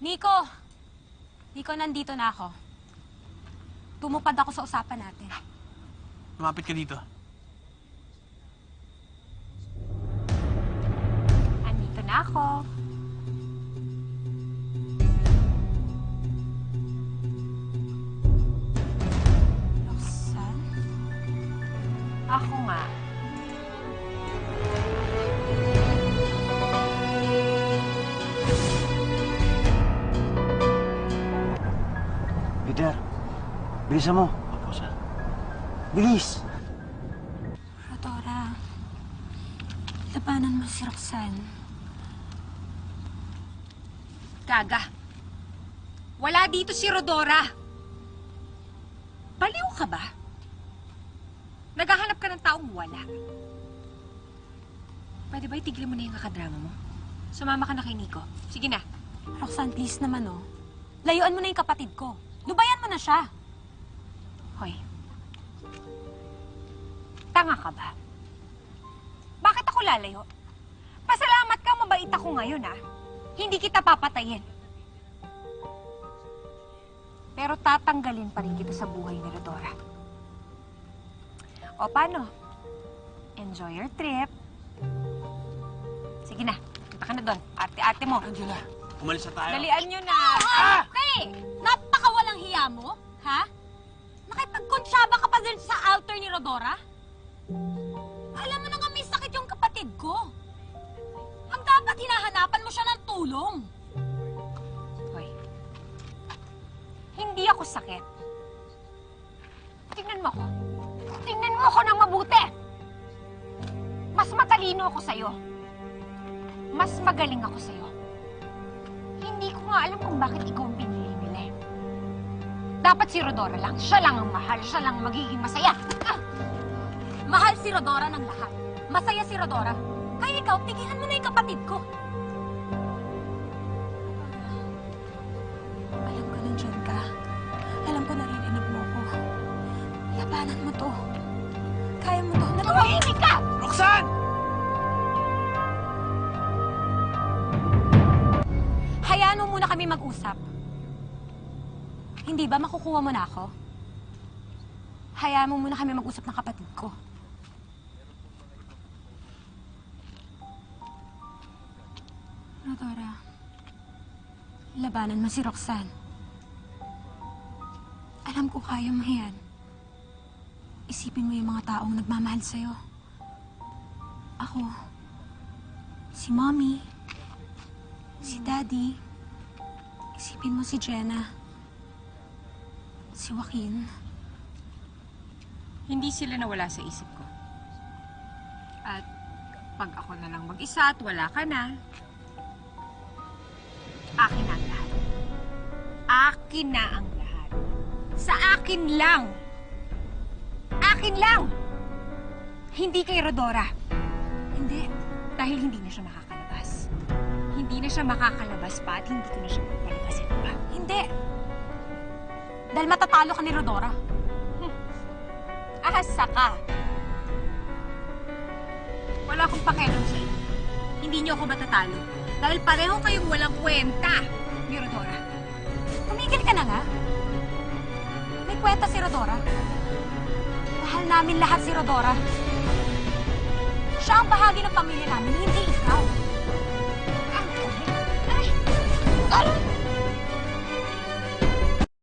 Nico! Nico, nandito na ako. Tumupad ako sa usapan natin. Lumapit ka dito. Andito na ako. Roxanne? Ako nga. Bilisan mo. Opo, sir. Bilis! Rodora, labanan mo si Roxanne. Gaga. Wala dito si Rodora. Baliw ka ba? Naghahanap ka ng taong wala. Pwede ba itigil mo na yung kakadrama mo? Sumama ka na kay Nico. Sige na. Roxanne, please naman, oh. Layuan mo na yung kapatid ko. Lubayan mo na siya. Hoy. Tanga ka ba? Bakit ako lalayo? Pasalamat ka, mabait ako ngayon, ah. Hindi kita papatayin. Pero tatanggalin pa rin kita sa buhay ni Rodora. O, paano? Enjoy your trip. Sige na, punta ka na doon. Arte-arte mo. Angela, umalis na tayo. Dalian nyo na. Ate! Napakawalang hiya mo, ha? Nakipagkonsyaba ka pa din sa altar ni Rodora? Alam mo na nga may sakit yung kapatid ko. Ang dapat hinahanapan mo siya ng tulong. Hoy. Hindi ako sakit. Tingnan mo ako. Tingnan mo ako ng mabuti. Mas matalino ako sa'yo. Mas magaling ako sa'yo. Hindi ko nga alam kung bakit ikaw ang. Dapat si Rodora lang. Siya lang ang mahal. Siya lang ang magiging masaya. Ah! Mahal si Rodora ng lahat. Masaya si Rodora. Kaya ikaw, tigilan mo na yung kapatid ko. Alam ko nandyan ka. Alam ko naririnig mo ko. Labanan mo to. Kaya mo to. Tumahimik ka! Roxanne! Hayaan mo muna kami mag-usap. Hindi ba makukuha mo na ako? Hayaan mo muna kami mag-usap ng kapatid ko. Rodora, labanan mo si Roxanne. Alam ko kaya mo yan. Isipin mo yung mga taong nagmamahal sa'yo. Ako, si Mommy, Si Daddy. Isipin mo si Jenna. Si Joaquin. Hindi sila nawala sa isip ko. At pag ako na lang mag-isa at wala ka na, akin na ang lahat. Akin na ang lahat. Sa akin lang. Akin lang! Hindi kay Rodora. Hindi. Dahil hindi na siya makakalabas. Hindi na siya makakalabas pa at hindi ko na siya papalabasin pa. Hindi. Dahil matatalo ka ni Rodora. Ahasa ka. Wala akong pakialam sa inyo. Hindi niyo ako matatalo. Dahil pareho kayong walang kwenta, ni Rodora. Tumigil ka na nga. May kwenta si Rodora. Mahal namin lahat si Rodora. Siya ang bahagi ng pamilya namin.